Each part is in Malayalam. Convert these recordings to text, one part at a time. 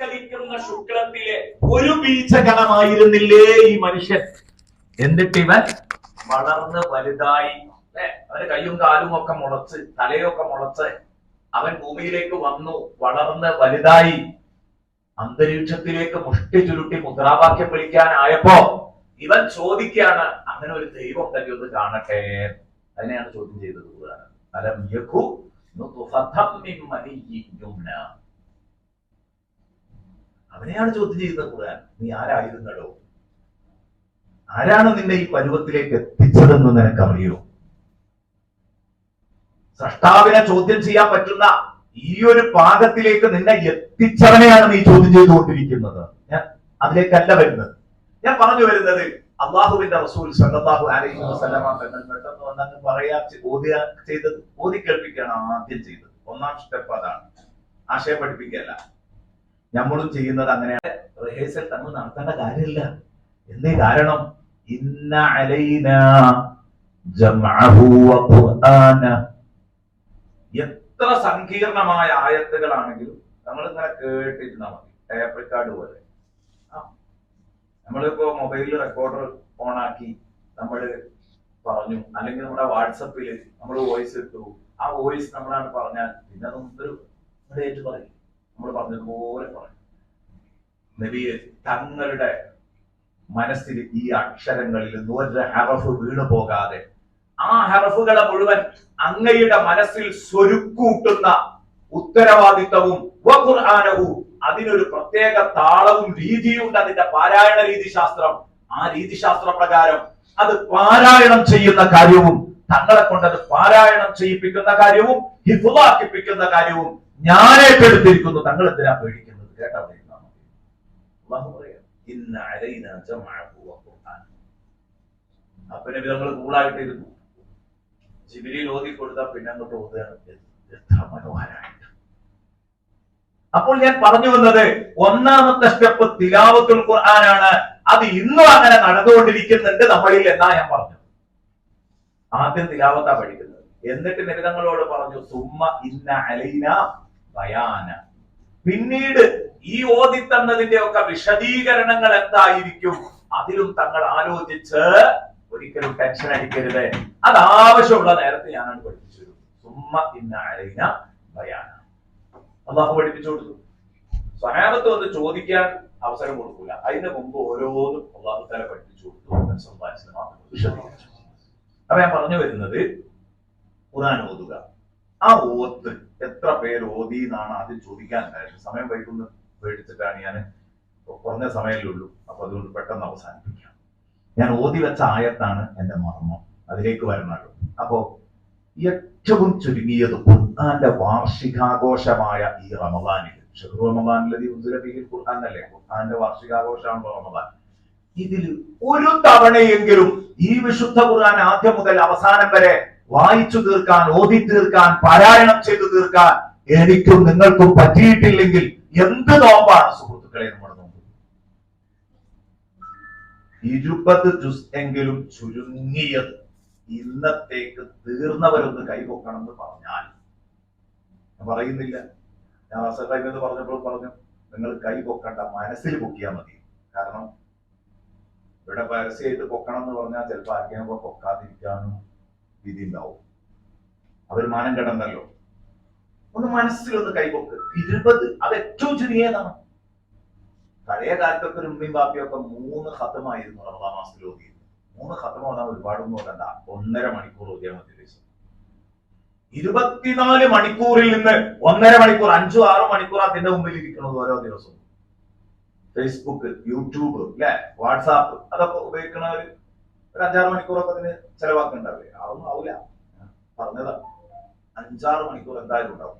നമസ്കരിക്കുന്ന ശുക്ലത്തിലെ ഒരു ബീജഗണമായിരുന്നില്ലേ ഈ മനുഷ്യൻ? എന്നിട്ട് ഇവൻ? വളർന്ന് വലുതായി. അവന് കയ്യും കാലും ഒക്കെ മുളച്ച് തലയൊക്കെ മുളച്ച് അവൻ ഭൂമിയിലേക്ക് വന്നു വളർന്ന് വലുതായി. അന്തരീക്ഷത്തിലേക്ക് മുഷ്ടി ചുരുട്ടി മുദ്രാവാക്യം വിളിക്കാനായപ്പോ ഇവൻ ചോദിക്കാണ് അങ്ങനെ ഒരു ദൈവം ഉണ്ടെങ്കിൽ ഒന്ന് കാണട്ടെ. അതിനെയാണ് ചോദ്യം ചെയ്തത്. അലം യഖു അവനെയാണ് ചോദ്യം ചെയ്യുന്നത് ഖുർആൻ. നീ ആരായിരുന്നടോ? ആരാണ് നിന്നെ ഈ പരുവത്തിലേക്ക് എത്തിച്ചതെന്ന് നിനക്കറിയോ? സൃഷ്ടാവിനെ ചോദ്യം ചെയ്യാൻ പറ്റുന്ന ഈ ഒരു പാകത്തിലേക്ക് നിന്നെ എത്തിച്ചവനെയാണ് നീ ചോദ്യം ചെയ്തുകൊണ്ടിരിക്കുന്നത്. ഞാൻ അതിലേക്കല്ല വരുന്നത്. ഞാൻ പറഞ്ഞു വരുന്നത് അള്ളാഹുവിന്റെ റസൂൽ സല്ലല്ലാഹു അലൈഹി തങ്ങൾ പെട്ടെന്ന് വന്നങ്ങ് പറയാ ചെയ്തത് ഓതി ആദ്യം ചെയ്തത്. ഒന്നാം സ്റ്റെപ്പ് അതാണ്. ആശയം പഠിപ്പിക്കല്ല നമ്മളും ചെയ്യുന്നത് അങ്ങനെയാണ്. റിഹേഴ്സൽ നമ്മൾ നടത്തേണ്ട കാര്യമില്ല. എന്തേ കാരണം? ഇന്ന അലൈന എത്ര സങ്കീർണമായ ആയത്തുകളാണെങ്കിലും നമ്മൾ ഇങ്ങനെ കേട്ടിരുന്നാൽ മതി. ടേപ്പ് റെക്കോർഡ് പോലെ. നമ്മളിപ്പോ മൊബൈലിൽ റെക്കോർഡർ ഓൺ ആക്കി നമ്മൾ പറഞ്ഞു. അല്ലെങ്കിൽ നമ്മുടെ വാട്സപ്പിൽ നമ്മൾ വോയിസ് ഇട്ടു. ആ വോയിസ് നമ്മളാണ് പറഞ്ഞാൽ പിന്നെ അത് മുമ്പൊരു ഏറ്റു പറയും നമ്മൾ പറഞ്ഞതുപോലെ പറയും. നബി തങ്ങളുടെ മനസ്സിൽ ഈ അക്ഷരങ്ങളിൽ നിന്ന് ഹറഫ് വീണു പോകാതെ ആ ഹറഫുകളെ മുഴുവൻ അങ്ങയുടെ മനസ്സിൽ സ്വരുക്കൂട്ടുന്ന ഉത്തരവാദിത്തവും വഖുർആനവും അതിനൊരു പ്രത്യേക താളവും രീതിയും ഉണ്ട് അതിന്റെ പാരായണ രീതിശാസ്ത്രം. ആ രീതിശാസ്ത്ര പ്രകാരം അത് പാരായണം ചെയ്യുന്ന കാര്യവും തങ്ങളെ കൊണ്ട് അത് പാരായണം ചെയ്യിപ്പിക്കുന്ന കാര്യവും ഹിഫുവാക്കിപ്പിക്കുന്ന കാര്യവും ഞാൻ ഏറ്റെടുത്തിരിക്കുന്നു തങ്ങൾ എന്തിനാ പേടിക്കുന്നത്? കേട്ടാ അപ്പനെ വിധങ്ങൾ കൂളായിട്ടിരുന്നു. ജിബിലിയിൽ ഓതി കൊടുത്താൽ പിന്നെ അങ്ങോട്ട് ഓതുകയാണ്. എത്ര അപ്പോൾ ഞാൻ പറഞ്ഞു വന്നത് ഒന്നാമത്തെ സ്റ്റെപ്പ് തിലാവത്തുൽ ഖുർആനാണ്. അത് ഇന്നും അങ്ങനെ നടന്നുകൊണ്ടിരിക്കുന്നുണ്ട് നമ്മളിൽ എന്നാ ഞാൻ പറഞ്ഞു ആദ്യം തിലാവത്താ പഠിക്കുന്നത്. എന്നിട്ട് നിരതങ്ങളോട് പറഞ്ഞു സുമ്മ ഇന്ന അലൈന ബയാന പിന്നീട് ഈ ഓതി തന്നതിന്റെ ഒക്കെ വിശദീകരണങ്ങൾ എന്തായിരിക്കും? അതിലും തങ്ങൾ ആലോചിച്ച് ഒരിക്കലും ടെൻഷൻ അടിക്കരുത്. അത് ആവശ്യമുള്ള നേരത്തെ ഞാനാണ് പഠിപ്പിച്ചു സുമ്മ ഇന്ന ബയാന അള്ളാഹു പഠിപ്പിച്ചു കൊടുത്തു. സഹാബത്ത് വന്ന് ചോദിക്കാൻ അവസരം കൊടുക്കൂല. അതിന് മുമ്പ് ഓരോന്നും അള്ളാഹു തല പഠിപ്പിച്ചു കൊടുത്തു. വിശദീകരിച്ചു. അപ്പൊ ഞാൻ പറഞ്ഞു വരുന്നത് ഖുർആൻ ഓതുക. ആ ഓത്ത് എത്ര പേര് ഓതി എന്നാണ് ആദ്യം ചോദിക്കാൻ ഉണ്ടായിരുന്നത് സമയം വൈകുന്ന. പേടിച്ചിട്ടാണ് ഞാൻ കുറഞ്ഞ സമയമല്ലുള്ളൂ അപ്പൊ അതുകൊണ്ട് പെട്ടെന്ന് അവസാനിപ്പിക്കാം. ഞാൻ ഓതി വെച്ച ആയത്താണ് എന്റെ മർമ്മം. അതിലേക്ക് വരണല്ലോ അപ്പോ ഏറ്റവും ചുരുങ്ങിയത് ഖുർആന്റെ വാർഷികാഘോഷമായ ഈ റമദാനിൽ. ഷഹ്റു റമദാനിലെ ഖുർആൻ അല്ലേ? ഖുർആന്റെ വാർഷികാഘോഷമാണ് റമദാൻ. ഇതിൽ ഒരു തവണയെങ്കിലും ഈ വിശുദ്ധ ഖുർആൻ ആദ്യം മുതൽ അവസാനം വരെ വായിച്ചു തീർക്കാൻ ഓതി തീർക്കാൻ പാരായണം ചെയ്തു തീർക്കാൻ എനിക്കും നിങ്ങൾക്കും പറ്റിയിട്ടില്ലെങ്കിൽ എന്ത് നോമ്പാണ് സുഹൃത്തുക്കളെ നമ്മുടെ നോമ്പ് ഇരുപത് ജുസ് എങ്കിലും ചുരുങ്ങിയത് ഇന്നത്തേക്ക് തീർന്നവരൊന്ന് കൈപൊക്കണം എന്ന് പറഞ്ഞാൽ. ഞാൻ പറയുന്നില്ല. ഞാൻ അസൽ എന്ന് പറഞ്ഞപ്പോൾ പറഞ്ഞു നിങ്ങൾ കൈ പൊക്കണ്ട മനസ്സിൽ പൊക്കിയാൽ മതി. കാരണം ഇവിടെ പരസ്യമായിട്ട് പൊക്കണം എന്ന് പറഞ്ഞാൽ ചിലപ്പോൾ ആർക്കെങ്കിലും പൊക്കാതിരിക്കാനും വിധി ഉണ്ടാവും അവർ മാനം കടന്നല്ലോ. ഒന്ന് മനസ്സിലൊന്ന് കൈപൊക്ക് ഇരുപത് അത് ഏറ്റവും ചെറിയതാണ്. പഴയ കാലത്തൊക്കെ ഒരു ഉമ്മയും ബാപ്പിയും ഒക്കെ മൂന്ന് ഹതമായിരുന്നു റമദാ മാസത്തിൽ ഓതിയത്. മൂന്ന് ഹതം ഓതാൻ ഒരുപാടൊന്നും ഓതണ്ട. ഒന്നര മണിക്കൂർ ഓതിയാൽ മതി ഇരുപത്തിനാല് മണിക്കൂറിൽ നിന്ന് ഒന്നര മണിക്കൂർ അഞ്ചോ ആറു മണിക്കൂർ അതിന്റെ മുമ്പിൽ ഇരിക്കുന്നത് ഓരോ ദിവസവും. ഫേസ്ബുക്ക് യൂട്യൂബ് അല്ലെ വാട്സാപ്പ് അതൊക്കെ ഉപയോഗിക്കണവര് ഒരു അഞ്ചാറ് മണിക്കൂറൊക്കെ അതിന് ചെലവാക്കുന്നുണ്ടാവില്ലേ? അതൊന്നും ആവില്ല പറഞ്ഞതാ. അഞ്ചാറ് മണിക്കൂർ എന്തായാലും ഉണ്ടാവും.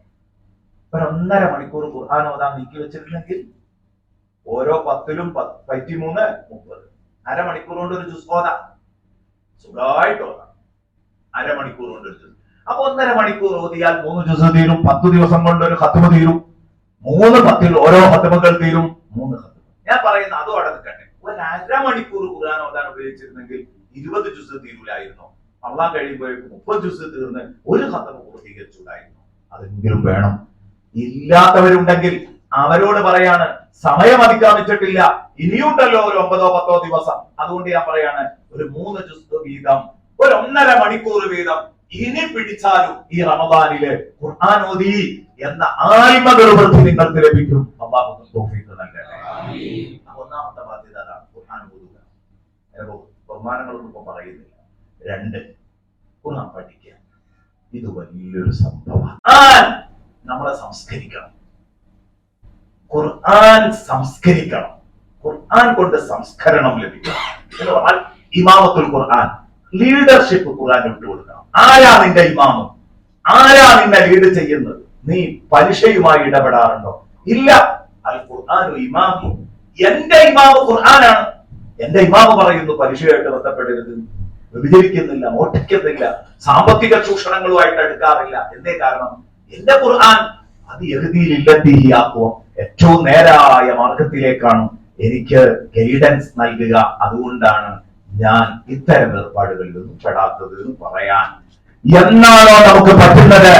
ഒരു ഒന്നര മണിക്കൂർ ഖുർആൻ ഓതാൻ നീക്കി വെച്ചിട്ടുണ്ടെങ്കിൽ ഓരോ പത്തിലും പത്ത് പറ്റിമൂന്ന് മുപ്പത്. അരമണിക്കൂർ കൊണ്ട് ഒരു ജുസ് ഓതാം. സുഖമായിട്ട് ഓതാം. അരമണിക്കൂർ കൊണ്ട് ഒരു ജുസ് അപ്പൊ ഒന്നര മണിക്കൂർ ഓതിയാൽ മൂന്ന് ജുസ് തീരും. പത്ത് ദിവസം കൊണ്ട് ഒരു ഹത്തുമ തീരും. മൂന്ന് പത്തിൽ ഓരോ ഹത്തുമകൾ തീരും. മൂന്ന് ഹത്തുമ ഞാൻ പറയുന്ന അതും അവിടെ നിൽക്കട്ടെ. ഒരു അരമണിക്കൂർ ഖുർആൻ ഓതാൻ ഉപയോഗിച്ചിരുന്നെങ്കിൽ ഇരുപത് ജുസ് തീരൂലായിരുന്നു അള്ളാൻ കഴിയുമ്പോഴേക്കും മുപ്പത് ജുസ് തീർന്ന് ഒരു ഹത്തമ പൂർത്തീകരിച്ചുണ്ടായിരുന്നു. അതെങ്കിലും വേണം. ഇല്ലാത്തവരുണ്ടെങ്കിൽ അവരോട് പറയാണ് സമയം അതിക്രമിച്ചിട്ടില്ല. ഇനിയുണ്ടല്ലോ ഒരു ഒമ്പതോ പത്തോ ദിവസം. അതുകൊണ്ട് ഞാൻ പറയാണ് ഒരു മൂന്ന് ജുസ് വീതം ഒരു ഒന്നര മണിക്കൂർ വീതം ഇനി പിടിച്ചാലും ഈ റമദാനിൽ ഖുർആൻ ഓതി എന്ന ആത്മനിർവൃത്തി നിങ്ങൾക്ക് ലഭിക്കും. അള്ളാഹു നൽകട്ടെ. ഒന്നാമത്തെ ബാധ്യത അതാണ് ഖുർആൻ ഓതുക? ബഹുമാനങ്ങളൊന്നും ഇപ്പൊ പറയുന്നില്ല. രണ്ട് ഖുർആൻ പഠിക്കുക. ഇത് വലിയൊരു സംഭവമാണ്. നമ്മളെ സംസ്കരിക്കണം. ഖുർആൻ സംസ്കരിക്കണം. ഖുർആൻ കൊണ്ട് സംസ്കരണം ലഭിക്കണം. എന്ന് പറഞ്ഞാൽ ഇമാമത്തുൽ ഖുർആൻ ലീഡർഷിപ്പ് ഖുർആൻ വിട്ടുകൊടുക്കണം ആരാ നിന്റെ ഇമാമം? ആരാ നിന്നെ ലീഡ് ചെയ്യുന്നത്? നീ പലിശയുമായി ഇടപെടാറുണ്ടോ? ഇല്ല. അൽ ഖുർആാനു ഇമാമി. എന്റെ ഇമാമ് ഖുർആനാണ്. എന്റെ ഇമാവ് പറയുന്നു പലിശയായിട്ട് ബന്ധപ്പെടരുത് വിഭജിക്കുന്നില്ല മോഷ്ടിക്കുന്നില്ല സാമ്പത്തിക ചൂഷണങ്ങളുമായിട്ട് എടുക്കാറില്ല എന്തേ കാരണം എന്റെ ഖുർആൻ അത് എഴുതിയിലില്ലെത്തിയാക്കുമോ ഏറ്റവും നേരായ മാർഗത്തിലേക്കാണ് എനിക്ക് ഗൈഡൻസ് നൽകുക. അതുകൊണ്ടാണ് ഞാൻ ഇത്തരം ഏർപ്പാടുകളിൽ നിന്നും പെടാത്തത് എന്ന് പറയാൻ. എന്നാണോ നമുക്ക് പറ്റുന്നത്?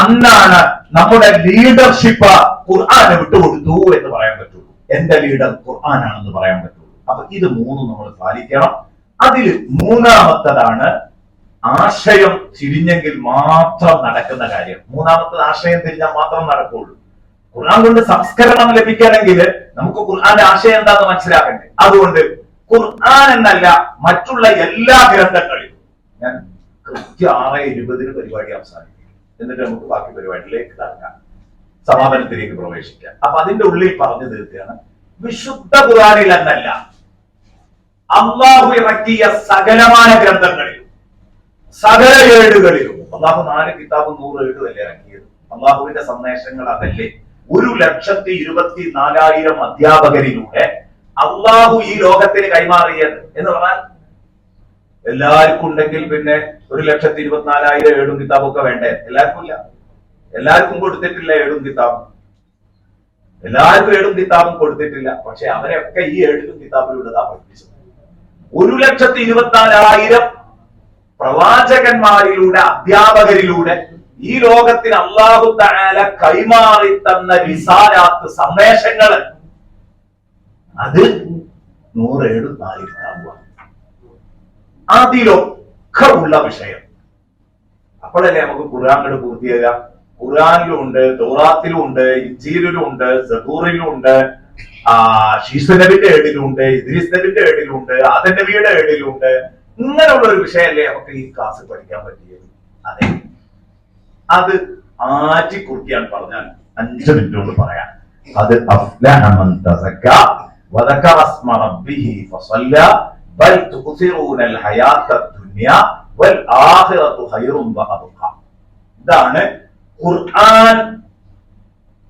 അന്നാണ് നമ്മുടെ ലീഡർഷിപ്പ് ഖുർആാനെ വിട്ടുകൊടുത്തു എന്ന് പറയാൻ പറ്റുള്ളൂ. എന്റെ ലീഡർ ഖുർആനാണെന്ന് പറയാൻ പറ്റുള്ളൂ. അപ്പൊ ഇത് മൂന്നും നമ്മൾ പാലിക്കണം. അതിൽ മൂന്നാമത്തതാണ് ആശയം തിരിഞ്ഞെങ്കിൽ മാത്രം നടക്കുന്ന കാര്യം. മൂന്നാമത്തത് ആശയം തിരിഞ്ഞാൽ മാത്രം നടക്കുള്ളൂ. ഖുർആൻ കൊണ്ട് സംസ്കരണം ലഭിക്കണമെങ്കിൽ നമുക്ക് ഖുർആന്റെ ആശയം എന്താണെന്ന് മനസ്സിലാക്കണ്ടേ? അതുകൊണ്ട് ഖുർആൻ എന്നല്ല മറ്റുള്ള എല്ലാ ഗ്രന്ഥങ്ങളിലും ഞാൻ കൃത്യ ആറ് ഇരുപതിന് പരിപാടി അവസാനിപ്പിക്കും. എന്നിട്ട് നമുക്ക് ബാക്കി പരിപാടിയിലേക്ക് കടക്കാം. സമാപനത്തിലേക്ക് പ്രവേശിക്കാം. അപ്പൊ അതിന്റെ ഉള്ളിൽ പറഞ്ഞു തീർക്കുകയാണ്. വിശുദ്ധ ഖുർആനിൽ എന്നല്ല അള്ളാഹു ഇറക്കിയ സകലമായ ഗ്രന്ഥങ്ങളിലും സകല ഏടുകളിലും. അള്ളാഹു നാല് കിതാബ് നൂറ് ഏടും അല്ലേ ഇറക്കിയത്? അള്ളാഹുവിന്റെ സന്ദേശങ്ങൾ അതല്ലേ? ഒരു ലക്ഷത്തി ഇരുപത്തി നാലായിരം അധ്യാപകരിലൂടെ അള്ളാഹു ഈ ലോകത്തിന് കൈമാറിയത് എന്ന് പറഞ്ഞാൽ എല്ലാവർക്കും ഉണ്ടെങ്കിൽ പിന്നെ ഒരു ലക്ഷത്തി ഇരുപത്തിനാലായിരം ഏടും കിതാബും ഒക്കെ വേണ്ടേ? എല്ലാവർക്കും ഇല്ല. എല്ലാവർക്കും കൊടുത്തിട്ടില്ല ഏടും കിതാബും. എല്ലാവർക്കും ഏടും കിതാബും കൊടുത്തിട്ടില്ല. പക്ഷെ അവരെയൊക്കെ ഈ ഏടും കിതാബിലൂടെ പഠിപ്പിച്ചത്. ഒരു ലക്ഷത്തി ഇരുപത്തിനാലായിരം പ്രവാചകന്മാരിലൂടെ അധ്യാപകരിലൂടെ ഈ ലോകത്തിന് അള്ളാഹു തആല കൈമാറി തന്ന വിസാരാത്ത് സന്ദേശങ്ങൾ അത് നൂറേഴും നാല് കിതാബുമാണ് അതിലൊക്കെ ഉള്ള വിഷയം. അപ്പോഴല്ലേ നമുക്ക് ഖുർആാനോട് പൂർത്തിയാകുക ഖുർആാനിലും ഉണ്ട് ദോറാത്തിലും ഉണ്ട് ഇഞ്ചീലിലും ഉണ്ട് സബൂറിലും ഉണ്ട് ഷീസ് നബിന്റെ ഏടിലും ഉണ്ട് ഇദ്രീസ് നബിന്റെ ഏടിലുണ്ട് ആദൻ നബിയുടെ ഏടിലുണ്ട്. ഇങ്ങനെയുള്ള ഒരു വിഷയമല്ലേ നമുക്ക് ഈ ക്ലാസ് പഠിക്കാൻ പറ്റിയത്? അതെ. അത് ആറ്റി കുറിക്കാൻ പറഞ്ഞാൽ അഞ്ച് മിനിറ്റ് കൊണ്ട് പറയാം അത് ഇതാണ് ഖുർആൻ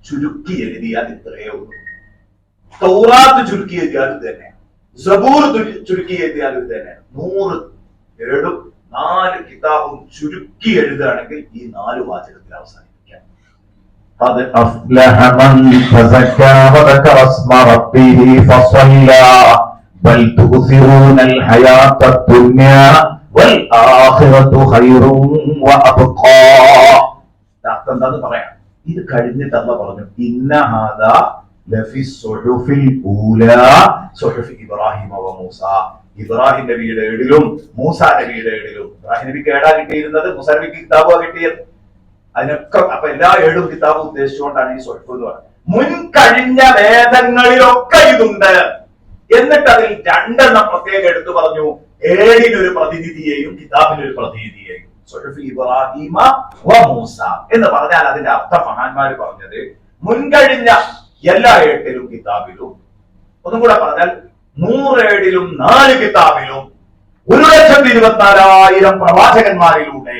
ചുരുക്കി എഴുതിയാൽ ഇത്രയേ ഉള്ളൂ. തൗറാത്ത് ചുരുക്കിയെത്തിയാൽ എഴുതിയാലും തന്നെ. സബൂർ ചുരുക്കിയെത്തിയാൽ എഴുതിയാലും തന്നെ. നൂറ് ഏഴും നാല് കിതാബും ചുരുക്കി എഴുതുകയാണെങ്കിൽ ഈ നാല് വാചകത്തിൽ അവസാനിപ്പിക്കാം. പറയാം. ഇത് കഴിഞ്ഞിട്ടല്ല പറഞ്ഞു. ഇന്നഹാദ ഇബ്രാഹിം നബിയുടെ ഏടിലും മൂസ നബിയുടെ ഏടിലും ഇബ്രാഹിം നബിക്ക് ഏടാ കിട്ടിയിരുന്നത് മൂസ നബിക്ക് കിതാബാ കിട്ടിയത്. അതിനൊക്കെ അപ്പൊ എല്ലാ ഏടും കിതാബും ഉദ്ദേശിച്ചുകൊണ്ടാണ് ഈ സ്വൽപ്പ് എന്ന് പറയുന്നത്. മുൻ കഴിഞ്ഞ വേദങ്ങളിലൊക്കെ ഇതുണ്ട്. എന്നിട്ട് അതിൽ രണ്ടെണ്ണം പ്രത്യേകം എടുത്തു പറഞ്ഞു. ഏഴിനൊരു പ്രതിനിധിയെയും കിതാബിനൊരു പ്രതിനിധിയെയും. ഇബ്രാഹിമ വ മൂസ എന്ന് പറഞ്ഞാൽ അതിന്റെ അർത്ഥം മഹാന്മാര് പറഞ്ഞത് മുൻകഴിഞ്ഞ എല്ലാ ഏട്ടിലും കിതാബിലും. ഒന്നും കൂടെ പറഞ്ഞാൽ നൂറേഴിലും നാല് കിതാബിലും ഒരു ലക്ഷത്തി ഇരുപത്തിനാലായിരം പ്രവാചകന്മാരിലൂടെ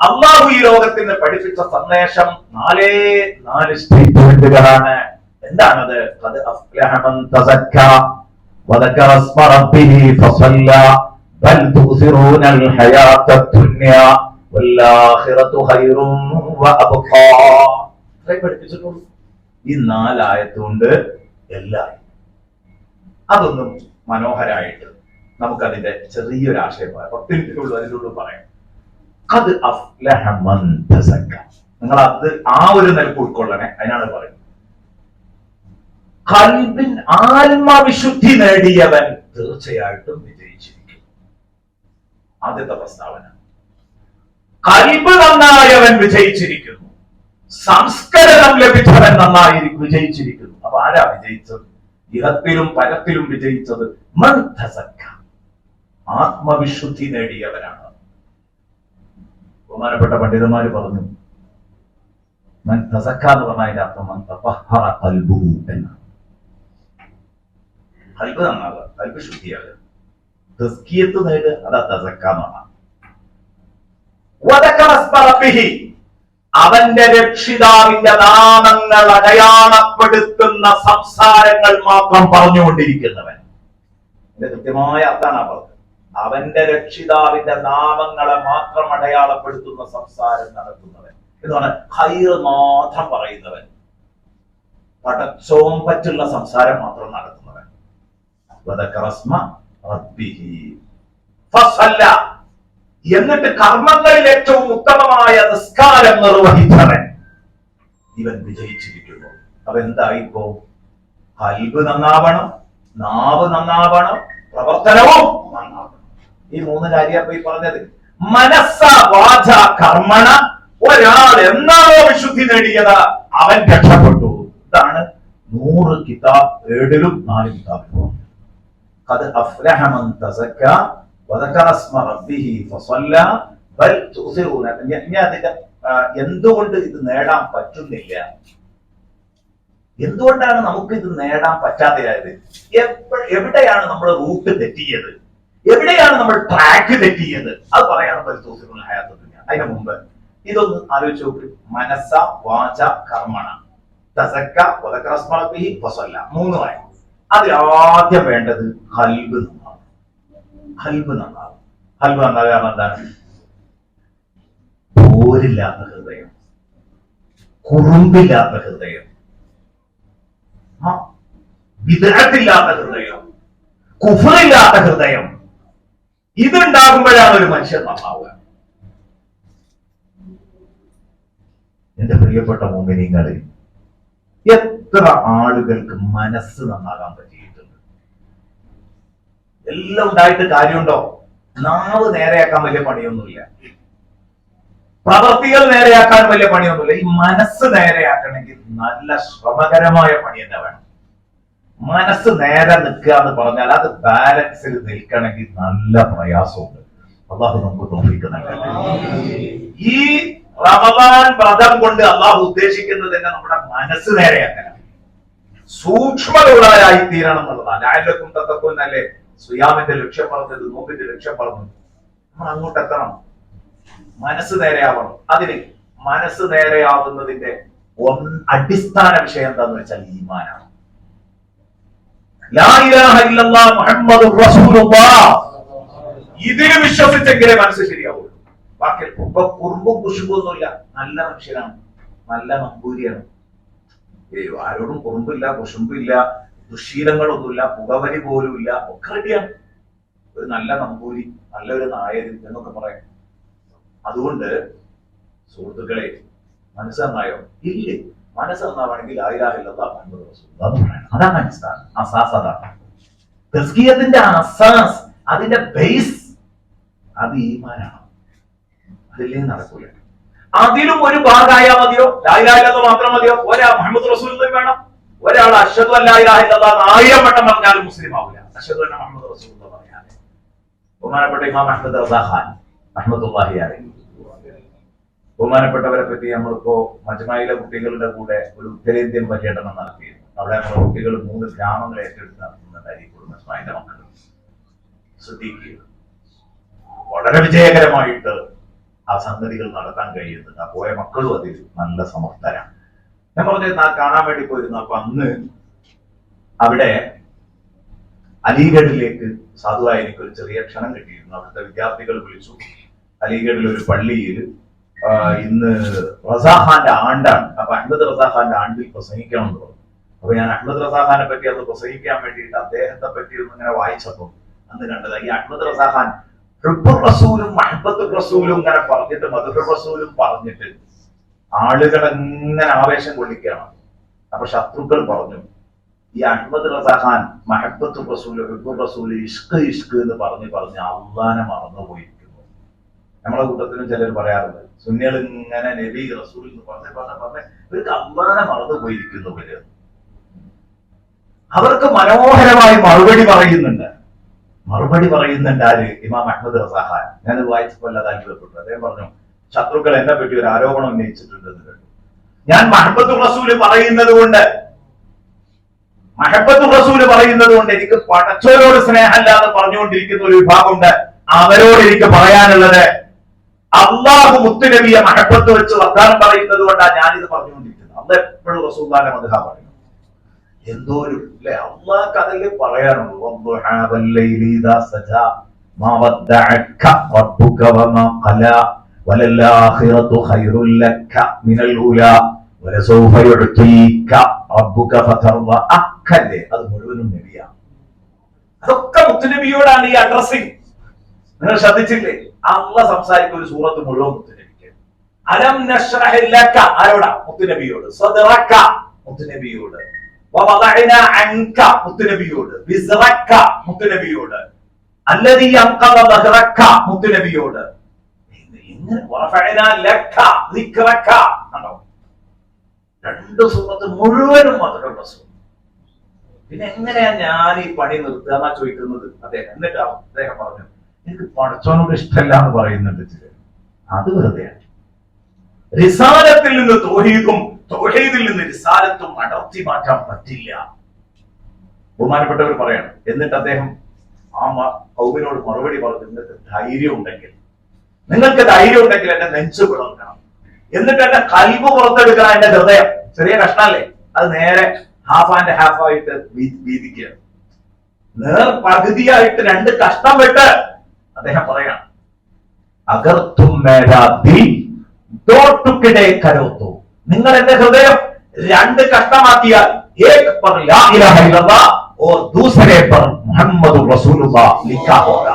അള്ളാഹു ഈ ലോകത്തിന് പഠിപ്പിച്ച സന്ദേശം നാലേ നാല് സ്റ്റേറ്റ്മെന്റുകളാണ് എന്താണത്? അത് പഠിപ്പിച്ചിട്ടുള്ളൂ. ഈ നാലായത്തുകൊണ്ട് എല്ലാം അതൊന്നും മനോഹരായിട്ട് നമുക്കതിന്റെ ചെറിയൊരു ആശയം പറയാം. പത്ത് മിനിറ്റുള്ളൂ അതിനുള്ളിൽ പറയാം അത് നിങ്ങൾ അത് ആ ഒരു നിലയ്ക്ക് ഉൾക്കൊള്ളണേ അതിനാണ് പറയുന്നത്. കൽബിൻ ആത്മവിശുദ്ധി നേടിയവൻ തീർച്ചയായിട്ടും വിജയിച്ചിരിക്കും. ആദ്യത്തെ പ്രസ്താവന. കൽബ് നന്നായവൻ വിജയിച്ചിരിക്കുന്നു. സംസ്കരണം ലഭിച്ചവൻ നന്നായി വിജയിച്ചിരിക്കുന്നു അപ്പൊ ആരാ വിജയിച്ചത്? ഇഹത്തിലും പരത്തിലും വിജയിച്ചത്. ആത്മവിശുദ്ധി നേടിയവനാണ്. ബഹുമാനപ്പെട്ട പണ്ഡിതന്മാര് പറഞ്ഞു മൻ എന്ന് പറഞ്ഞ അതിന്റെ അർത്ഥം മൻ എന്നാണ്. കൽബ് നന്നാവുക കൽബ് ശുദ്ധിയാകുക തസ്കിയത്ത് നേടുക അതാ തസക്ക. അവന്റെ രക്ഷിതാവിന്റെ നാമങ്ങൾ അടയാളപ്പെടുത്തുന്ന സംസാരങ്ങൾ മാത്രം പറഞ്ഞുകൊണ്ടിരിക്കുന്നവൻ കൃത്യമായ ആ പറഞ്ഞത് അവന്റെ രക്ഷിതാവിന്റെ നാമങ്ങളെ മാത്രം അടയാളപ്പെടുത്തുന്ന സംസാരം നടത്തുന്നവൻ എന്നാണ് ഹൈർ മാത്രം പറയുന്നവൻ പടച്ചോം പറ്റുള്ള സംസാരം മാത്രം നടത്തുന്നവൻ. ഫസല്ല. എന്നിട്ട് കർമ്മങ്ങളിൽ ഏറ്റവും ഉത്തമമായ നിസ്കാരം നിർവഹിച്ചവൻ ഇവൻ വിജയിച്ചിരിക്കുന്നു. അപ്പൊ എന്തായിപ്പോ കൽബ് നന്നാവണം നാവ് നന്നാവണം പ്രവർത്തനവും നന്നാവണം. ഈ മൂന്ന് കാര്യം ഈ പറഞ്ഞത്. മനസ്സ വാച കർമ്മണ ഒരാൾ എന്നാണോ വിശുദ്ധി നേടിയത്? അവൻ രക്ഷപ്പെട്ടു. ഇതാണ് നൂറ് കിതാബ് ഏഴിലും നാല് കിതാബിലും അത് അഫ്ലഹമൻ ഞാൻ അതിന്റെ എന്തുകൊണ്ട് ഇത് നേടാൻ പറ്റുന്നില്ല? എന്തുകൊണ്ടാണ് നമുക്ക് ഇത് നേടാൻ പറ്റാതെയായത്? എവിടെയാണ് നമ്മൾ റൂട്ട് തെറ്റിയത്? എവിടെയാണ് നമ്മൾ ട്രാക്ക് തെറ്റിയത്? അത് പറയാണ് പരിശോധിക്കുന്ന ഹയാത്തത്തിന് അതിന് മുമ്പ് ഇതൊന്ന് ആലോചിച്ച് നോക്ക്. മനസ്സ വാച കർമ്മണ. തസക്ക പൊതക്രസ്മളി പൊസല്ല മൂന്നായി അതിൽ ആദ്യം വേണ്ടത് കൽബ് ഹൽബ് നന്നാവും ഹൽബ് കാരണം എന്താണ്? പോരില്ലാത്ത ഹൃദയം. കുറുമ്പില്ലാത്ത ഹൃദയം. ആ, ഹൃദയം. കുഫറില്ലാത്ത ഹൃദയം. ഇതുണ്ടാകുമ്പോഴാണ് ഒരു മനുഷ്യൻ നന്നാവുക. എന്റെ പ്രിയപ്പെട്ട മോമിനിങ്ങളിൽ എത്ര ആളുകൾക്ക് മനസ്സ് നന്നാകാൻ പറ്റിയിട്ടുണ്ട് എല്ലാം ഉണ്ടായിട്ട് കാര്യമുണ്ടോ? നാവ് നേരെയാക്കാൻ വലിയ പണിയൊന്നുമില്ല. പ്രവൃത്തികൾ നേരെയാക്കാൻ വലിയ പണിയൊന്നുമില്ല. ഈ മനസ്സ് നേരെയാക്കണമെങ്കിൽ നല്ല ശ്രമകരമായ പണി തന്നെ വേണം. മനസ്സ് നേരെ നിൽക്കുക എന്ന് പറഞ്ഞാൽ അത് ബാലൻസിൽ നിൽക്കണമെങ്കിൽ നല്ല പ്രയാസമുണ്ട്. അള്ളാഹു നമുക്ക് തോന്നിക്കുന്നുണ്ട് ഈ റമദാൻ വ്രതം കൊണ്ട് അള്ളാഹു ഉദ്ദേശിക്കുന്നത് തന്നെ നമ്മുടെ മനസ്സ് നേരെയാക്കണം. സൂക്ഷ്മതകളായി തീരണം എന്നുള്ളതാണ്. ലാലക്കും തത്തക്കും അല്ലേ? സുയാമിന്റെ ലക്ഷ്യം നോമ്പിന്റെ ലക്ഷ്യം നമ്മൾ അങ്ങോട്ട് എത്തണം. മനസ്സ് നേരെയാവണം. അതിന് മനസ്സ് നേരെയാവുന്നതിന്റെ അടിസ്ഥാന വിഷയം എന്താന്ന് വെച്ചാൽ ഈമാനാണ്. ഇതിൽ വിശ്വസിച്ചെങ്കിലേ മനസ്സ് ശരിയാവുള്ളൂ. ബാക്കി ഇപ്പൊ കുറുമ്പും കുശുമ്പൊന്നുമില്ല നല്ല മനുഷ്യനാണ്. നല്ല നമ്പൂരിയാണ്. ആരോടും കുറുമ്പില്ല കുശുമ്പില്ല. ദുശീലങ്ങളൊന്നുമില്ല പുകവലി പോലുമില്ല ഒക്കെ റെഡിയാണ് ഒരു നല്ല നമ്പൂരി നല്ലൊരു നായർ എന്നൊക്കെ പറയാം. അതുകൊണ്ട് സുഹൃത്തുക്കളെ മനസ്സ് നന്നായോ ഇല്ലേ മനസ്സ് നന്നാവണമെങ്കിൽ ആയിരാഹില്ലാത്ത അതാണ് അടിസ്ഥാനം. തസ്കിയത്തിന്റെ അസാസ് അതിന്റെ ബേസ് അത് ഈമാനാണ്. അതില്ലേ നടക്കൂല. അതിലും ഒരു ഭാഗമായാ മതിയോ? ലായിലാഹില്ലെന്ന് മാത്രം മതിയോ? ഒരാ മുഹമ്മദ് റസൂൽ വേണം. ഒരാൾ അഷദ് ആയിരം വട്ടം പറഞ്ഞാലും മുസ്ലിം ആവില്ല അഷദ് മുഹമ്മദ് റസൂൽ പറയാതെ ബഹുമാനപ്പെട്ട ഇമാം അഹമ്മദ് റസാ ഖാൻ അഹമ്മദുല്ലാഹി അലൈഹി. ബഹുമാനപ്പെട്ടവരെ പറ്റി നമ്മളിപ്പോ മജ്മായിലെ കുട്ടികളുടെ കൂടെ ഒരു ഉത്തരേന്ത്യൻ പര്യടനം നടത്തിയിരുന്നു. അവിടെ നമ്മുടെ കുട്ടികൾ മൂന്ന് ഗ്രാമങ്ങൾ ഏറ്റെടുത്ത് നടത്തുന്നുണ്ട് അരീക്കോട് മജ്മായിലെ മക്കൾ. ശ്രദ്ധിക്കുക. വളരെ വിജയകരമായിട്ട് ആ സംഗതികൾ നടത്താൻ കഴിയുന്നുണ്ട്. ആ പോയ മക്കളും അതിൽ നല്ല സമർത്ഥരാണ്. ഞാൻ പറഞ്ഞു കാണാൻ വേണ്ടി പോയിരുന്നു. അപ്പൊ അന്ന് അവിടെ അലിഗഡിലേക്ക് സാധുവായി എനിക്ക് ഒരു ചെറിയ ക്ഷണം കിട്ടിയിരുന്നു. അവിടുത്തെ വിദ്യാർത്ഥികൾ വിളിച്ചു. അലിഗഡിൽ ഒരു പള്ളിയിൽ ഇന്ന് റസാഖാന്റെ ആണ്ടാണ്. അപ്പൊ അഹമ്മദ് റസാഖാന്റെ ആണ്ടിൽ പ്രസംഗിക്കണം എന്ന് പറഞ്ഞു. അപ്പൊ ഞാൻ അഹമ്മദ് റസാഖാനെ പറ്റി അത് പ്രസംഗിക്കാൻ വേണ്ടിയിട്ട് അദ്ദേഹത്തെ പറ്റി ഒന്ന് ഇങ്ങനെ വായിച്ചപ്പോൾ അന്ന് കണ്ടത്. ഈ അഹമ്മദ് റസാഖാൻ റസൂലും അൻപത് റസൂലും ഇങ്ങനെ പറഞ്ഞിട്ട് മധുർ റസൂലും പറഞ്ഞിട്ട് ആളുകൾ എങ്ങനെ ആവേശം കൊള്ളിക്കുകയാണ്. അപ്പൊ ശത്രുക്കൾ പറഞ്ഞു ഈ അഹമ്മദ് റസാഖാൻ മഹബത്ത് റസൂൽ ഹുബുർ റസൂൽ ഇഷ്ക് ഇഷ്ക് എന്ന് പറഞ്ഞ് പറഞ്ഞ് അള്ളാനെ മറന്നുപോയിരിക്കുന്നു. നമ്മളെ കൂട്ടത്തിലും ചിലർ പറയാറുണ്ട് സുന്നികൾ ഇങ്ങനെ നബി റസൂൽ എന്ന് പറഞ്ഞ് പറഞ്ഞ് പറഞ്ഞ് ഇവർക്ക് അള്ളാനെ മറന്നുപോയിരിക്കുന്നു ഇവർ. അവർക്ക് മനോഹരമായി മറുപടി പറയുന്നുണ്ട്. മറുപടി പറയുന്നുണ്ട് ആര്? ഇമാം അഹമ്മദ് റസാഖാൻ ഞാൻ വായിച്ചപ്പോൾ അല്ലാതെ അത്ഭുതപ്പെട്ടു അദ്ദേഹം പറഞ്ഞു ശത്രുക്കൾ എന്നെ പറ്റി ഒരു ആരോപണം ഉന്നയിച്ചിട്ടുണ്ടെന്ന് ഞാൻ മഹബത്ത് റസൂൽ പറയുന്നത് കൊണ്ട് മഹബത്ത് റസൂൽ പറയുന്നത് കൊണ്ട് എനിക്ക് പടച്ചോരോട് സ്നേഹമല്ലാതെ പറഞ്ഞുകൊണ്ടിരിക്കുന്ന ഒരു വിഭാഗമുണ്ട്. അവരോട് എനിക്ക് പറയാനുള്ളത് അള്ളാഹു മുത്തുനബിയെ മഹബത്ത് വെച്ച് വർത്താനം പറയുന്നത് കൊണ്ടാണ് ഞാനിത് പറഞ്ഞുകൊണ്ടിരിക്കുന്നത്. അന്ന് എപ്പോഴും റസൂദാന്റെ മധുഹ പറയുന്നു എന്തോ ഒരു അല്ലെ? അള്ളാഹ് അതല്ലേ പറയാനുള്ളൂ. വല്ലൈലി മാ വലല്ലാഖിറതു ഖൈറുൽ ലക മിനൽ ഊലാ വലസൗഫ യുഅതീക റബ്ബുക ഫതർദ അക്കല്ലേ? അത് മുഴുവനും നബിയാണ്. അതൊക്കെ മുത്തുനബിയോടാണ് ഈ അഡ്രസ്സിംഗ് നിങ്ങൾ ശ്രദ്ധിച്ചില്ലേ? അള്ള സംസാരിക്കുന്ന ഒരു സൂറത്ത് മുഴുവൻ മുത്തുനബിക്ക് അലം നശ്റഹ് ലക ആരോടാ? മുത്തുനബിയോട്. സദറക മുത്തുനബിയോട്. വവദഅന അൻക മുത്തുനബിയോട്. വിസ്റക മുത്തുനബിയോട്. അല്ലദീ അൻഖദ ദഹ്റക മുത്തുനബിയോട് ഇങ്ങനെ വറഫഅന ലക ദിക്റക കണ്ടോ രണ്ട് സൂറത്ത് മുഴുവനും മധുരമുള്ള പിന്നെ എങ്ങനെയാ ഞാൻ ഈ പണി നിർത്തുക എന്നാ ചോദിക്കുന്നത്? അദ്ദേഹം എന്നിട്ട് അദ്ദേഹം പറഞ്ഞു എനിക്ക് പടച്ചോനോട് ഇഷ്ടമല്ല എന്ന് പറയുന്നുണ്ട് അത് വെറുതെയാണ്. റിസാലത്തിൽ നിന്ന് തോഹീദും തോഹീദിൽ നിന്ന് റിസാലത്തും അടർത്തി മാറ്റാൻ പറ്റില്ല. ബഹുമാനപ്പെട്ടവർ പറയണം എന്നിട്ട് അദ്ദേഹം ആ കൗമിനോട് മറുപടി പറഞ്ഞു നിങ്ങൾക്ക് ധൈര്യം ഉണ്ടെങ്കിൽ നിങ്ങൾക്ക് ധൈര്യം ഉണ്ടെങ്കിൽ എന്റെ നെഞ്ചു പിളർക്കണം എന്നിട്ട് എന്റെ കൽവ് പുറത്തെടുക്കണം എന്റെ ഹൃദയം ചെറിയ കഷ്ണല്ലേ അത് നേരെ ഹാഫ് ആൻഡ് ഹാഫ് ആയിട്ട് വീ- വീതിക്കുക നേർ പകുതിയായിട്ട് രണ്ട് കഷ്ണം വിട്ട് അദ്ദേഹം പറയാണ് അകർത്തും മേരാതി ദോട്ടുക്കിടെ കരോത്തു നിങ്ങൾ എന്റെ ഹൃദയം രണ്ട് കഷ്ണമാക്കിയാൽ ഏക് പർ ലാ ഇലാഹ ഇല്ലല്ലാഹ് और दूसरे पर മുഹമ്മദ് റസൂലുള്ളാഹ് ലിഖാ ഹോഗാ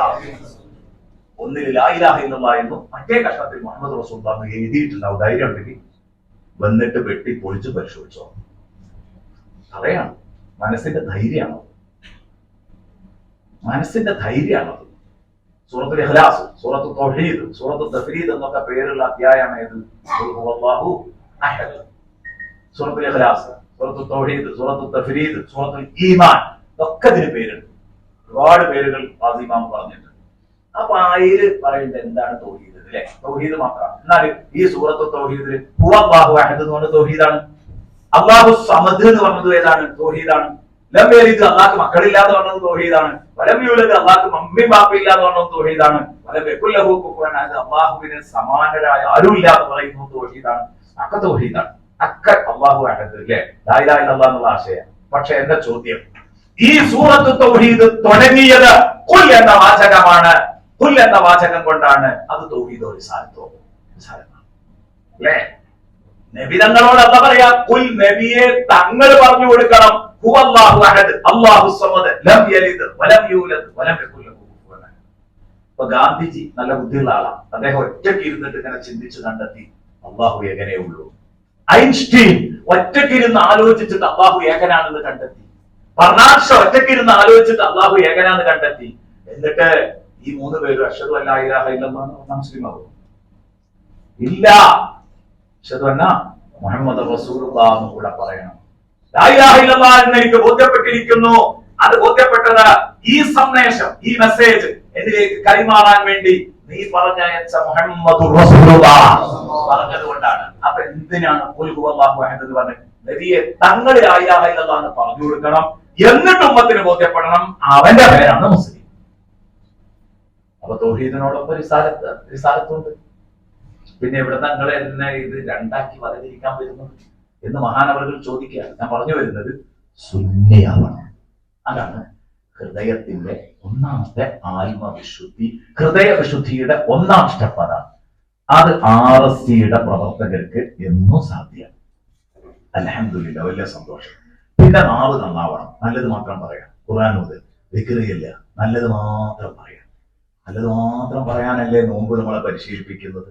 ഒന്നിൽ ലായിലാഹ ഇലാഹ ഇല്ലല്ലാഹ് എന്നും മറ്റേ കഷ്ണത്തിൽ മുഹമ്മദ് റസൂൽ എഴുതിയിട്ടുണ്ടാവും ധൈര്യം ഉണ്ടെങ്കിൽ വന്നിട്ട് വെട്ടി പൊളിച്ച് പരിശോധിച്ചോ. പറയാണ് മനസ്സിന്റെ ധൈര്യമാണോ മനസ്സിന്റെ ധൈര്യമാണത് സൂറത്തുൽ ഇഖ്ലാസ് സൂറത്ത് തൗഹീദ് സൂറത്ത് തഫ്രീദ് എന്നൊക്കെ പേരുള്ള അധ്യായമാണ് ഏത്? ഹുവല്ലാഹു അഹദ്. സൂറത്തുൽ ഇഖ്ലാസ് സൂറത്തുൽ തൗഹീദ് സൂറത്തു തഫ്രീദ് സൂറത്തുൽ ഈമാൻ ഒക്കെ ഇതിന് പേരുണ്ട്. ഒരുപാട് പേരുകൾ ആദിമാം പറഞ്ഞിട്ടുണ്ട്. അപ്പൊ ആയിൽ പറയുന്നത് എന്താണ് തോഹീദ് അല്ലെ? തോഹീദ് മാത്രമാണ്. എന്നാൽ ഈ സൂറത്തു തൗഹീദിൽ ഹുവല്ലാഹു അഹദ് എന്ന് പറഞ്ഞ തൗഹീദാണ്. അള്ളാഹു സമദ് എന്ന് പറഞ്ഞത് ഏതാണ്? തോഹീദാണ്. ലം അള്ളാഹ് മക്കളില്ല എന്ന് പറഞ്ഞത് തോഹീദാണ്. വലം അള്ളാഹ്ക്ക് മമ്മി ബാപ്പയില്ല എന്ന് പറഞ്ഞത് തോഹീദാണ്. വലം അഹദ് അള്ളാഹുവിന് സമാനരായ ആരുമില്ല എന്ന് പറയുന്നത് തൗഹീദാണ്. അക്ക തോഹീദാണ്. അക്ക അള്ളാഹു അഹദ് അല്ലേ? ലാ ഇലാഹ ഇല്ലല്ലാഹ് എന്നുള്ള ആശയം. പക്ഷെ എന്റെ ചോദ്യം? ഈ സൂറത്ത് തൗഹീദ് തുടങ്ങിയത് കുൽ എന്ന വാചകമാണ്. കുൽ എന്ന വാചകം കൊണ്ടാണ് അത് തോന്നിയത് ഒരു റിസാലത്താണ് അല്ലേ? നബി തങ്ങളോട് എന്താ പറയാ? കുൽ നബിയെ തങ്ങൾ പറഞ്ഞു കൊടുക്കണം. ഹുവല്ലാഹു അഹദ്. അല്ലാഹു സമദ് ലം യലിദ്. വലം യൂലദ്. വലം യകുൽ ലഹു കുഫുവൻ. ഗാന്ധിജി നല്ല ബുദ്ധിയുള്ള ആളാണ് അദ്ദേഹം ഒറ്റയ്ക്ക് ഇരുന്നിട്ട് ഇങ്ങനെ ചിന്തിച്ച് കണ്ടെത്തി. അള്ളാഹു ഏകനേ ഉള്ളൂ. ഐൻസ്റ്റീൻ ഒറ്റയ്ക്ക് ഇരുന്ന് ആലോചിച്ചിട്ട് അള്ളാഹു ഏകനാണെന്ന് കണ്ടെത്തി. പർണാക്ഷ ഒറ്റയ്ക്ക് ഇരുന്ന് ആലോചിച്ചിട്ട് അള്ളാഹു ഏകനാണെന്ന് കണ്ടെത്തി. എന്നിട്ട് ഈ മൂന്ന് പേരും അഷദു അല്ലാ ഇലാഹ ഇല്ലല്ലാഹ് എന്ന് മുസ്ലിം ആകും ഇല്ല. അക്ഷതു അന്ന മുഹമ്മദ് റസൂർന്ന് കൂടെ പറയണം. എന്ന് എനിക്ക് ബോധ്യപ്പെട്ടിരിക്കുന്നു. അത് ബോധ്യപ്പെട്ടത് ഈ സന്ദേശം ഈ മെസ്സേജ് എന്നിലേക്ക് കൈമാറാൻ വേണ്ടി നീ പറഞ്ഞയച്ച മുഹമ്മദ് പറഞ്ഞത് അപ്പൊ എന്തിനാണ് എന്ന് പറഞ്ഞത്? നബിയെ തങ്ങളെ ഇല്ലല്ലാഹ് എന്ന് പറഞ്ഞു കൊടുക്കണം. എന്നിട്ട് ഉമ്മത്തിന് ബോധ്യപ്പെടണം. അവന്റെ പേരാണ് മുസ്ലിം. അപ്പൊ തോഹീദിനോടൊപ്പം റിസാലത്ത് റിസാലത്തുണ്ട് പിന്നെ ഇവിടെ നിങ്ങൾ എന്നെ ഇത് രണ്ടാക്കി വലതിരിക്കാൻ വരുന്നത് എന്ന് മഹാനവറുകൾ ചോദിക്കുകയാണ്. ഞാൻ പറഞ്ഞു വരുന്നത് സുന്നയാവണം. അതാണ് ഹൃദയത്തിന്റെ ഒന്നാമത്തെ ആത്മവിശുദ്ധി. ഹൃദയവിശുദ്ധിയുടെ ഒന്നാം സ്റ്റെപ്പ് അതാണ് അത് ആർ എസ് സിയുടെ പ്രവർത്തകർക്ക് എന്നും സാധ്യമാണ്. അലഹമില്ല വലിയ സന്തോഷം. പിന്നെ നാവ് നന്നാവണം. നല്ലത് മാത്രം പറയാം. ഖുറാൻ മുതൽ വിക്രിയില്ല നല്ലത് മാത്രം പറയാം. നല്ലത് മാത്രം പറയാനല്ലേ നോമ്പ് നമ്മളെ പരിശീലിപ്പിക്കുന്നത്?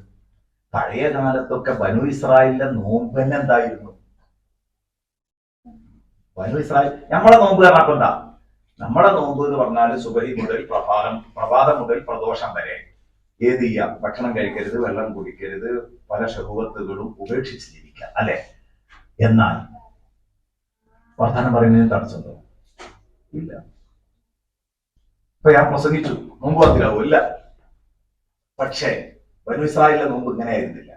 പഴയ കാലത്തൊക്കെ ബനു ഇസ്രായേലിന്റെ നോമ്പ് തന്നെ എന്തായിരുന്നു? ബനു ഇസ്രായേൽ നമ്മളെ നോമ്പ് എന്താ നമ്മളെ നോമ്പ് എന്ന് പറഞ്ഞാൽ സുബഹി മുതൽ പ്രഭാതം പ്രഭാതം മുതൽ പ്രദോഷം വരെ. ഏത് ചെയ്യാം? ഭക്ഷണം കഴിക്കരുത് വെള്ളം കുടിക്കരുത് പല ഷഹുവത്തുകളും ഉപേക്ഷിച്ച് ജീവിക്കാം അല്ലെ? എന്നാൽ വർത്തമാനം പറയുന്നതിന് തടസ്സമുണ്ടോ? ഇല്ല. ഇപ്പൊ ഞാൻ പ്രസംഗിച്ചു നോമ്പ് പത്തിലാവും ഇല്ല. പക്ഷേ വനു ഇസ്രായേലിന്റെ നോമ്പ് ഇങ്ങനെ ആയിരുന്നില്ല.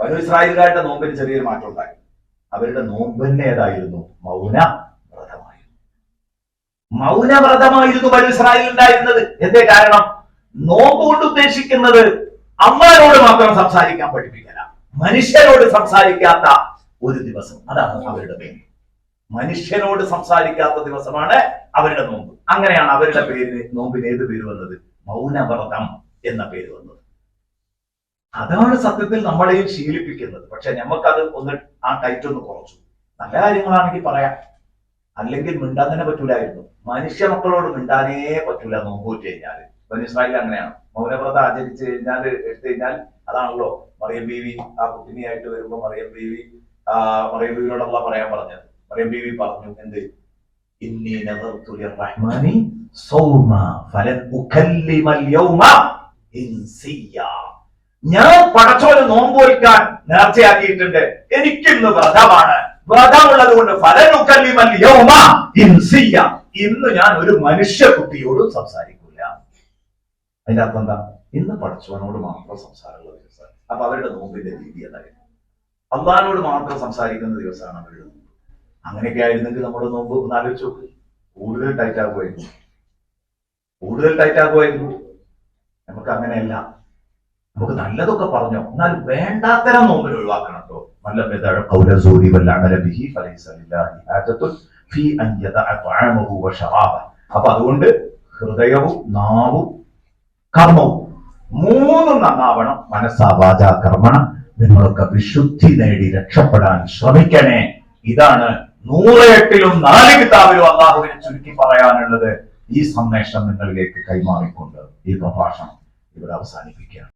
വനു ഇസ്രായേലുകാരുടെ നോമ്പിന് ചെറിയൊരു മാറ്റം ഉണ്ടായി. അവരുടെ നോമ്പന്നേതായിരുന്നു മൗന വ്രതമായിരുന്നു. മൗന വ്രതമായിരുന്നു ബനു ഇസ്രായേൽ ഉണ്ടായിരുന്നത്. എന്തേ കാരണം? നോമ്പ് കൊണ്ട് ഉദ്ദേശിക്കുന്നത് അമ്മാനോട് മാത്രം സംസാരിക്കാൻ പഠിപ്പിക്കല മനുഷ്യരോട് സംസാരിക്കാത്ത ഒരു ദിവസം. അതാണ് അവരുടെ പേര് മനുഷ്യനോട് സംസാരിക്കാത്ത ദിവസമാണ് അവരുടെ നോമ്പ്. അങ്ങനെയാണ് അവരുടെ പേരിന് നോമ്പിന് ഏത് പേര് വന്നത്? മൗനവ്രതം എന്ന പേര് വന്നത്. അതാണ് സത്യത്തിൽ നമ്മളെയും ശീലിപ്പിക്കുന്നത്. പക്ഷെ നമുക്കത് ഒന്ന് ആ ടൈറ്റ് ഒന്ന് കുറച്ചു. നല്ല കാര്യങ്ങളാണെങ്കിൽ പറയാം. അല്ലെങ്കിൽ മിണ്ടാൻ തന്നെ പറ്റൂലായിരുന്നു. മനുഷ്യ മക്കളോട് മിണ്ടാനേ പറ്റൂല നോമ്പ് വെച്ച് കഴിഞ്ഞാൽ മനുഷ്യരായി അങ്ങനെയാണ്. മൗനവ്രതം ആചരിച്ച് കഴിഞ്ഞാൽ എടുത്തു കഴിഞ്ഞാൽ അതാണല്ലോ മറിയം ബീവി ആ കുട്ടിനിയായിട്ട് വരുമ്പോ മറിയം ബീവി ആ മറിയം ബീവിയോടുള്ള പറയാൻ പറഞ്ഞത്. മറിയം പറഞ്ഞു എന്ത്? ഇന്നി സൗമ യൗമ ഇൻസിയ ഞാൻ പടച്ചോന് നോമ്പ് വയ്ക്കാൻ നേർച്ചയാക്കിയിട്ടുണ്ട്. എനിക്കിന്ന് വ്രതമാണ്. വ്രതമുള്ളത് കൊണ്ട് ഫലൻ ഉകല്ലിമൽ യൗമ ഇൻസിയ ഇന്ന് ഞാൻ ഒരു മനുഷ്യ കുട്ടിയോടും സംസാരിക്കൂല. അതിന്റെ അർത്ഥം എന്താ? ഇന്ന് പടച്ചവനോട് മാത്രം സംസാരമുള്ള ദിവസം അപ്പൊ അവരുടെ നോമ്പിന്റെ രീതി അതായിരുന്നു അള്ളഹാനോട് മാത്രം സംസാരിക്കുന്ന ദിവസമാണ് അവരുടെ നോമ്പ്. അങ്ങനെയൊക്കെ ആയിരുന്നെങ്കിൽ നമ്മുടെ നോമ്പ് ഒന്ന് ആലോചിച്ച് നോക്ക്. കൂടുതൽ ടൈറ്റ് ആകുമായിരുന്നു. കൂടുതൽ ടൈറ്റ് ആകുമായിരുന്നു. നമുക്ക് അങ്ങനെയല്ല. നമുക്ക് നല്ലതൊക്കെ പറഞ്ഞോ. എന്നാൽ വേണ്ടാത്തരം നോമ്പിൽ ഒഴിവാക്കണം കേട്ടോ. നല്ല മെതഴ ഖൗലസൂരി വല്ല അമല ബിഹി ഫലൈസ ലില്ലാഹി ഹാജത്തുൻ ഫീ അൻ യദഅ തഅമഹു വ ശറാബ അപ്പൊ അതുകൊണ്ട് ഹൃദയവും നാവും കർമ്മവും മൂന്നും നന്നാവണം. മനസ്സാ വാച കർമ്മണം. നിങ്ങളൊക്കെ വിശുദ്ധി നേടി രക്ഷപ്പെടാൻ ശ്രമിക്കണേ. ഇതാണ് നൂറെട്ടിലും നാല് കിതാബിലും അള്ളാഹുവിനെ ചുരുക്കി പറയാനുള്ളത് ഈ സന്ദേശം നിങ്ങളിലേക്ക് കൈമാറിക്കൊണ്ട് ഈ പ്രഭാഷണം ഇവിടെ അവസാനിപ്പിക്കുകയാണ്.